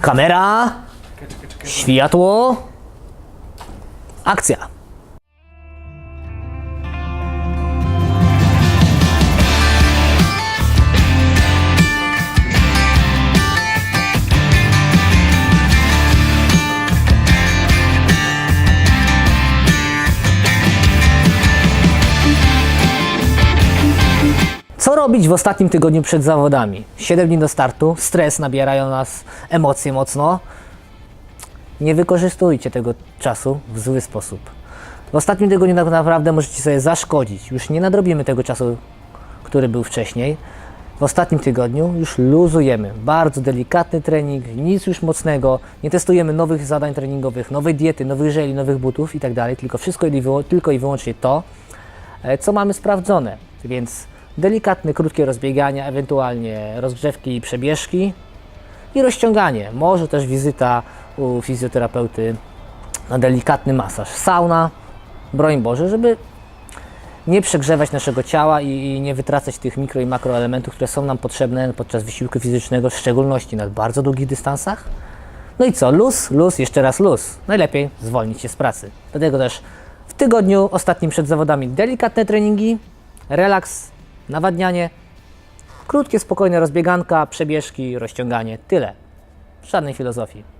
Kamera, światło, akcja. Co robić w ostatnim tygodniu przed zawodami? 7 dni do startu, stres nabierają nas, emocje mocno. Nie wykorzystujcie tego czasu w zły sposób. W ostatnim tygodniu tak naprawdę możecie sobie zaszkodzić. Już nie nadrobimy tego czasu, który był wcześniej. W ostatnim tygodniu już luzujemy. Bardzo delikatny trening, nic już mocnego. Nie testujemy nowych zadań treningowych, nowej diety, nowych żeli, nowych butów i tak. Tylko wszystko tylko i wyłącznie to, e, co mamy sprawdzone. Więc delikatne, krótkie rozbiegania, ewentualnie rozgrzewki i przebieżki i rozciąganie. Może też wizyta u fizjoterapeuty na delikatny masaż. Sauna, broń Boże, żeby nie przegrzewać naszego ciała i, nie wytracać tych mikro i makroelementów, które są nam potrzebne podczas wysiłku fizycznego, w szczególności na bardzo długich dystansach. No i co? Luz, luz, jeszcze raz luz. Najlepiej zwolnić się z pracy. Dlatego też w tygodniu ostatnim przed zawodami delikatne treningi, relaks, nawadnianie, krótkie, spokojne rozbieganka, przebieżki, rozciąganie. Tyle. Żadnej filozofii.